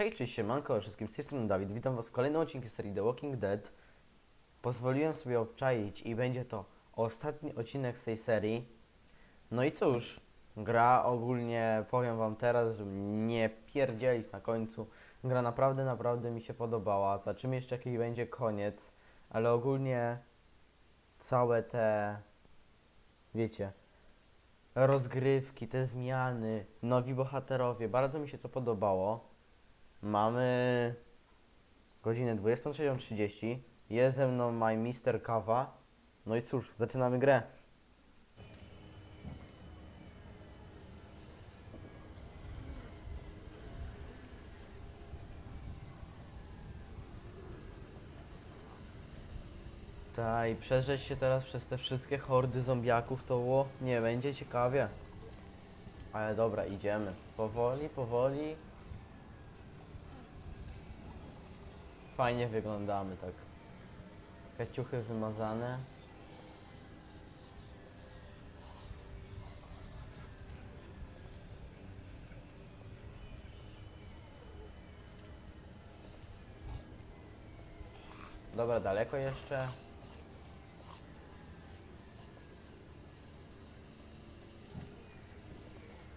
Hej, cześć, siemanko, wszystkim z tej strony Dawid. Witam was w kolejnym odcinku serii The Walking Dead. Pozwoliłem sobie obczaić i będzie to ostatni odcinek z tej serii. No i cóż, gra ogólnie, powiem wam teraz, żeby nie pierdzielić na końcu. Gra naprawdę, naprawdę mi się podobała. Zobaczymy jeszcze jaki będzie koniec, ale ogólnie całe te, wiecie, rozgrywki, te zmiany, nowi bohaterowie, bardzo mi się to podobało. Mamy godzinę 23.30. Jest ze mną my Mister Kawa. No i cóż, zaczynamy grę. Ta i przeżyć się teraz przez te wszystkie hordy zombiaków to było, nie będzie ciekawie. Ale dobra, idziemy. Powoli, powoli. Fajnie wyglądamy, tak. Takie wymazane. Dobra, daleko jeszcze.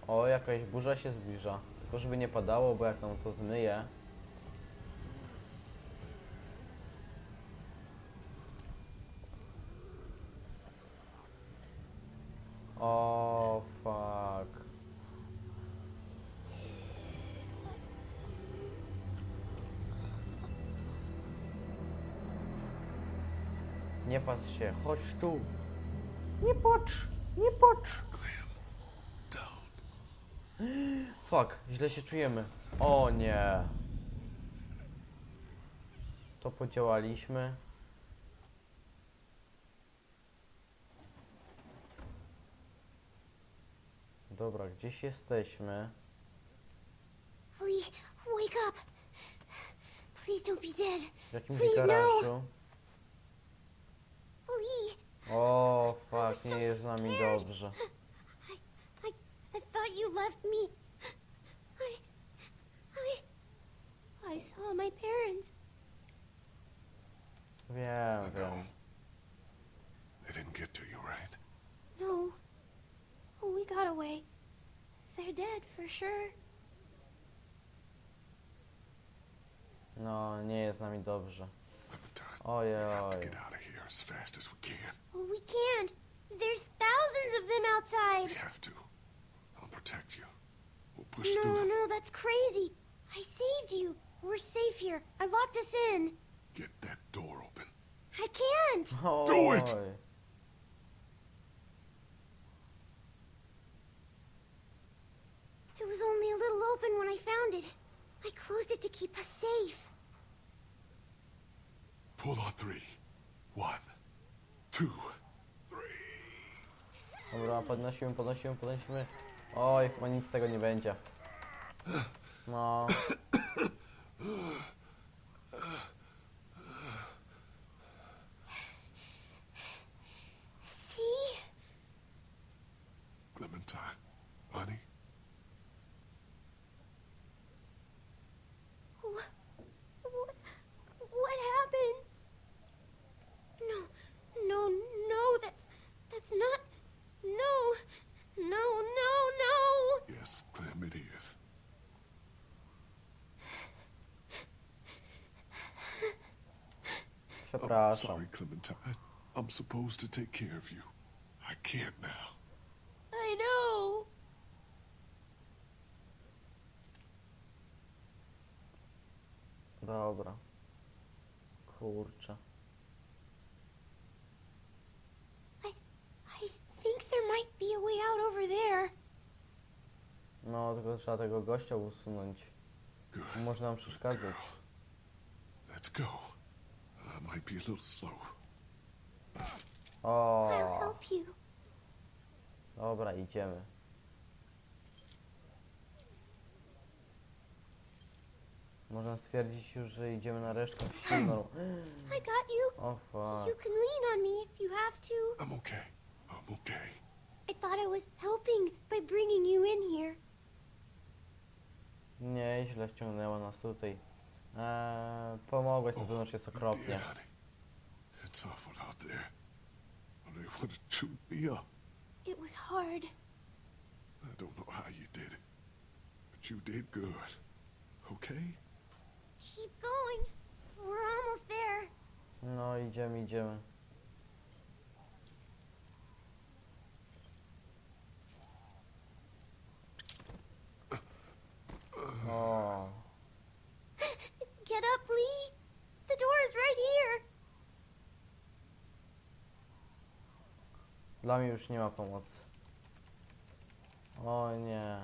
O, jakaś burza się zbliża. Tylko żeby nie padało, bo jak nam to zmyje. Nie patrz się, chodź tu. Nie patrz, nie patrz. Fuck, źle się czujemy. O nie. To podziałaliśmy. Dobra, gdzieś jesteśmy. Lee, wake up! Please don't be dead. W jakimś Please, no. Lee, O, fuck, nie jest z nami dobrze. I, I, thought you left me. I, I, I saw my parents. Wiem, wiem. They didn't get to you, right? No. Oh, we got away. They're dead for sure. No, nie jest z nami dobrze. We to oj. get out of here as fast as we can. Well, we can't. There's thousands of them outside. We outside. have to. I'll protect you. We'll push No, through them. no, that's crazy. I saved you. We're safe here. I locked us in. Get that door open. I can't. Oh, Do it! Oj. It was only a little open when I found it. I closed it to keep us safe. Pull on three. One, two. Dobra, podnosimy, podnosimy, podnosimy. Oj, chyba nic z tego nie będzie. No. See? Clementine, honey, What? What, what happened? No, no, no, that's, that's not, no, no, no, no. yes, Clem, it is. I'm Przepraszam. sorry, Clementine. I'm supposed to take care of you. I can't now. I know. Dobra. Kurczę. I, I think there might be a way out over there. No, tylko trzeba tego gościa usunąć. Good. Może nam przeszkadzać. Let's go. Might be a little slow. I'll O, help you. dobra, idziemy. Można stwierdzić już, że idziemy na resztę silną. I got you. O fuck. You can lean on me if you have to. I'm okay. I'm okay. I thought I was helping by bringing you in here. Nieźle wciągnęło nas tutaj. Eee, pomogłeś, na zewnątrz jest okropnie. did, honey. It's awful out there. Well, they want to shoot me up. It was hard. I don't know how you did it, but you did good. Okay? Keep going. We're almost there. No, idziemy, idziemy. O, Get up, Lee. The door is right here. dla mnie już nie ma pomocy. O nie.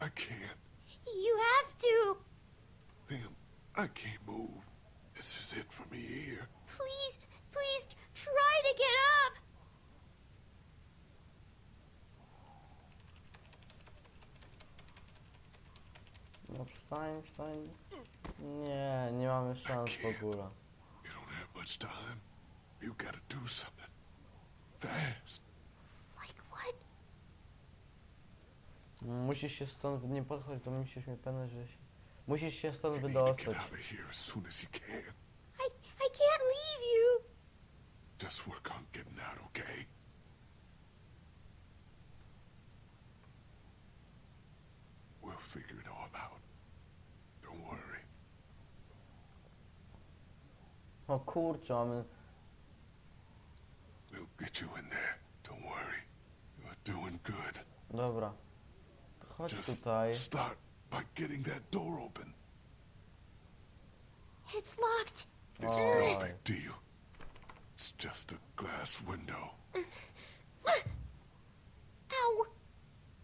I can't. You have to. Them, I can't move. This is it for me here. Please, please wstań, wstań. Nie, nie mamy szans w ogóle. You don't have much time. You gotta do something. Fast. Like what? Musisz się stąd nie podchodzić, to musisz mieć pewne, że się... Musisz się stąd You need to get wydostać. out of here as soon as you can. I I can't leave you. Just work on getting out, okay? O kurczę, mamy... We'll get you in there. Don't worry. You're doing good. Dobra. To chodź Just tutaj. start by getting that door open. It's locked. It's oh. no Oj. big deal. It's just a glass window. Ow.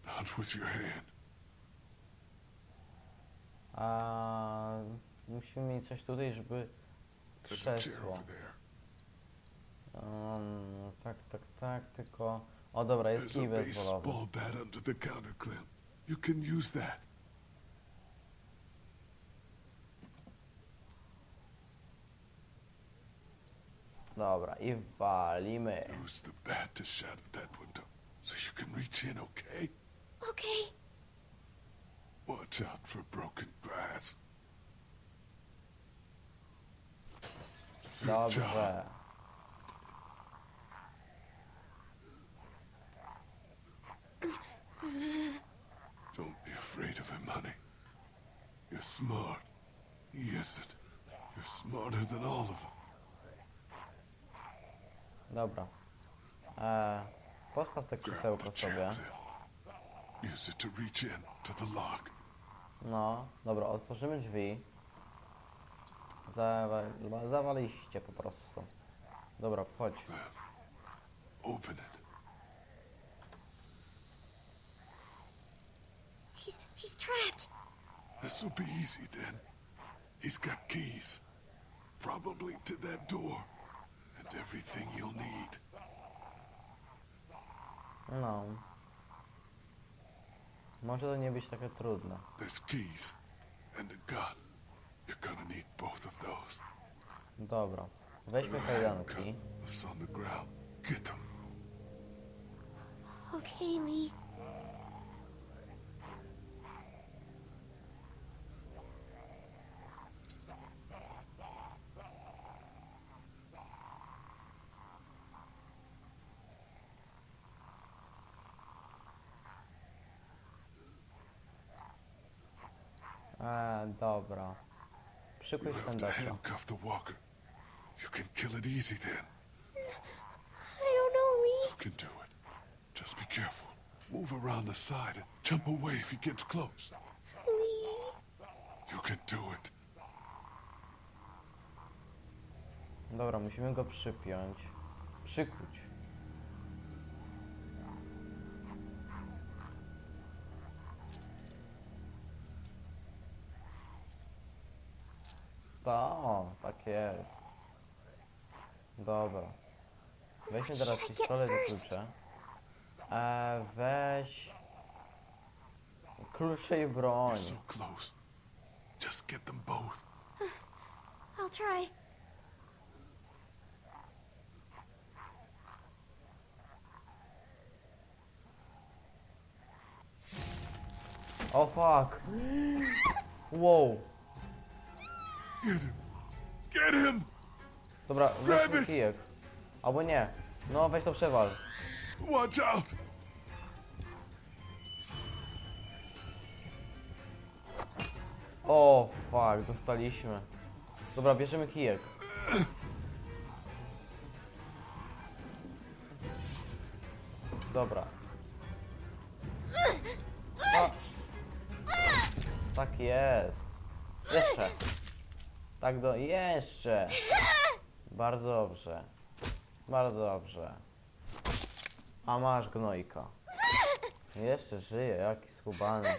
Not with your hand. A musimy mieć coś tutaj, żeby There's a chair krzesło. Um, tak, tak, tak, tylko... O dobra, jest There's kij a bezwolowy. baseball bat under the counter, Clem. You can use that. Dobra, i walimy. Use the bat to shatter that window so you can reach in, okay? Okay. Watch out for broken glass. Good job. Dobrze. Don't be afraid of him, honey. You're smart. He isn't. You're smarter than all of them. Dobra. E, postaw te Grab krzesełko the sobie. Use it to reach in to the lock. No, dobra, otworzymy drzwi. Zawa zawaliście po prostu. Dobra, wchodź. Open it. He's he's trapped. This will be easy then. He's got keys. Probably to that door. And everything you'll need. No. Może to nie być takie trudne. There's keys. And a gun. You're gonna need both of those. Dobra. Weźmy kajdanki. Handcuffs on the ground. Get them. Okay, Lee. E, dobra. Przykuj You have to szpędeczkę. handcuff the walker. You can kill it easy then. I don't know, Lee. You can do it. Just be careful. Move around the side and jump away if he gets close. Lee. You can do it. Dobra, musimy go przypiąć. Przykuć. To, tak jest. Dobra. Weźmy teraz pistolet i klucze. E, weź... Klucze i broń. So close. Just get them both. I'll try. O fuck. Wow. Get him! Get him! Dobra, Grab weź it! kijek. Albo nie. No, weź to przewal. Watch out! O, fuck, dostaliśmy. Dobra, bierzemy kijek. Dobra. A. Tak jest. Jeszcze. Tak do... Jeszcze. Bardzo dobrze. Bardzo dobrze. A masz gnojka. Jeszcze żyje, jaki skubany.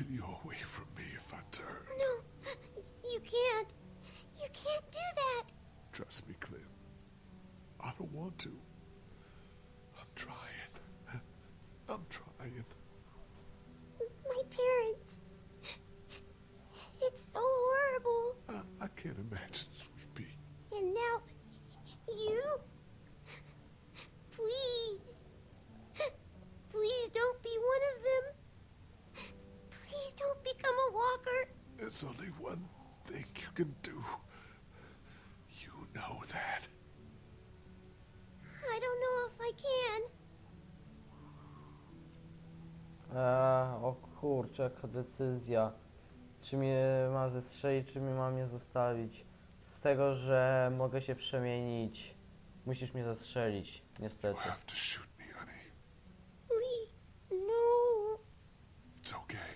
Not you're away from me if I turn. No, you can't. You can't do that. Trust me, Clem. I don't want to. I'm trying. I'm trying. Eee, o kurczę, jaka decyzja. Czy mnie ma zestrzelić, czy mnie ma mnie zostawić? Z tego, że mogę się przemienić, musisz mnie zastrzelić, You niestety. have to shoot me, honey. Lee, no. It's okay.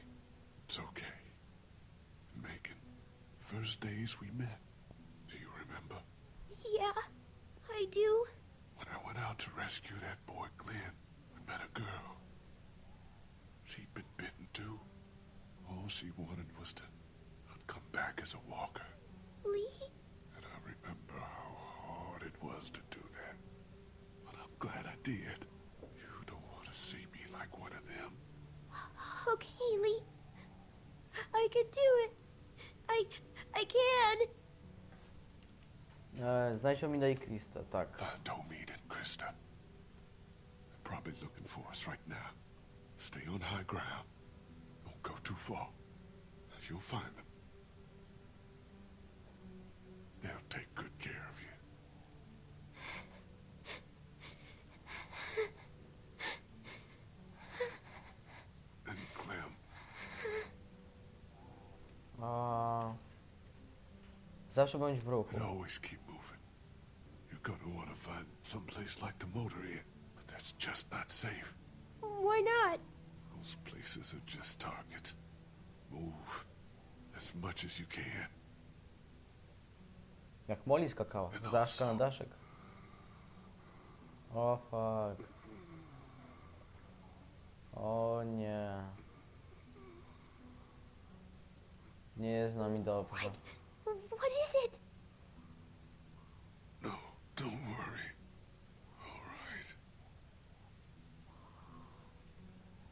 It's okay. Megan, first days we met. Do you remember? Yeah, I do. When I went out to rescue that boy Glenn, we met a girl. She'd been bitten too. All she wanted was to not come back as a walker. Lee? And I remember how hard it was to do that. But I'm glad I did. You don't want to see me like one of them. Okay, Lee. I can do it. I I can. Eee, znajdź Omida i Krista, tak. Find Omid and Krista. They're probably looking for us right now. Stay on high ground. Don't go too far. You'll find them. They'll take good care of you. And Clem, A... Zawsze bądź w ruchu. and always keep moving. You're gonna want to find some place like the motor inn, but that's just not safe. Why not? Those places are just targets. Move as much as you can. Jak Molly skakała, z daszka na daszek. O fuck. O nie. Nie jest z nami dobrze. What is it? No, don't worry. All right.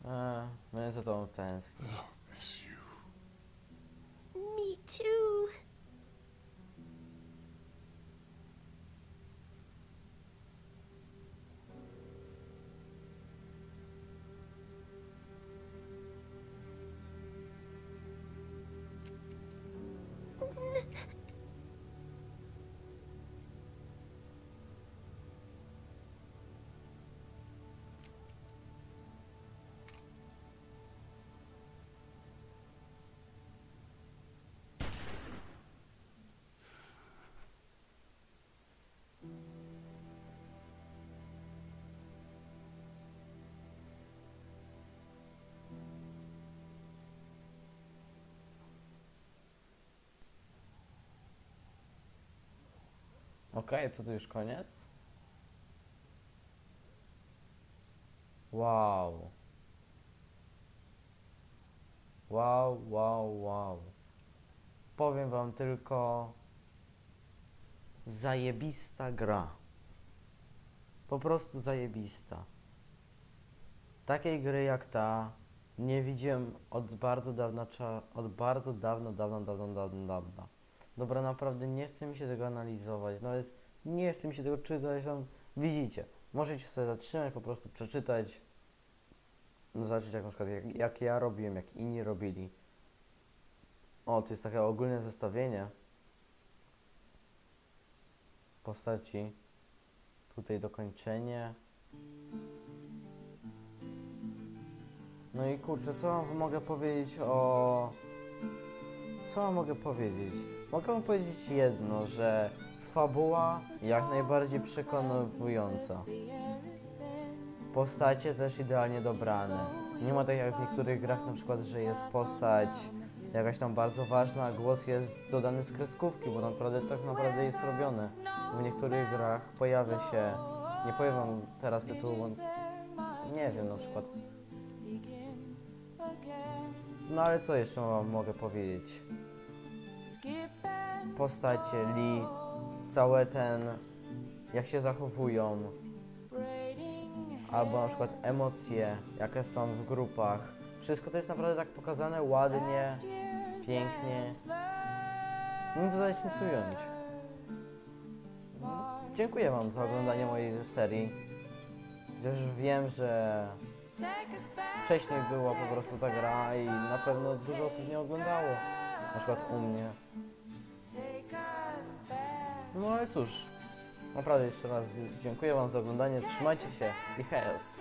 Eee, my za tą tęsknię. Okej, co to już koniec? Wow. Wow, wow, wow. Powiem wam tylko zajebista gra. Po prostu zajebista. Takiej gry jak ta nie widziałem od bardzo dawna, od bardzo dawno, dawno, dawno, dawno, dawno. Dobra, naprawdę nie chce mi się tego analizować, nawet nie chce mi się tego czytać, tam widzicie. Możecie sobie zatrzymać, po prostu przeczytać, zobaczyć jak na przykład jak, jak ja robiłem, jak inni robili. O, to jest takie ogólne zestawienie postaci. Tutaj dokończenie. No i kurczę, co wam mogę powiedzieć o... Co wam mogę powiedzieć? Mogę wam powiedzieć jedno, że fabuła jak najbardziej przekonująca. Postacie też idealnie dobrane. Nie ma tak jak w niektórych grach na przykład, że jest postać jakaś tam bardzo ważna, a głos jest dodany z kreskówki, bo naprawdę tak naprawdę jest robione. W niektórych grach pojawia się, nie powiem wam teraz tytułu, nie wiem na przykład. No ale co jeszcze wam mogę powiedzieć? Postacie, Lee, całe ten, jak się zachowują, albo na przykład emocje, jakie są w grupach. Wszystko to jest naprawdę tak pokazane ładnie, pięknie. Nic dodać, nic ująć. Dziękuję Wam za oglądanie mojej serii. Chociaż wiem, że wcześniej była po prostu ta gra i na pewno dużo osób nie oglądało. Na przykład u mnie. No ale cóż, naprawdę jeszcze raz dziękuję Wam za oglądanie. Trzymajcie się i hejs!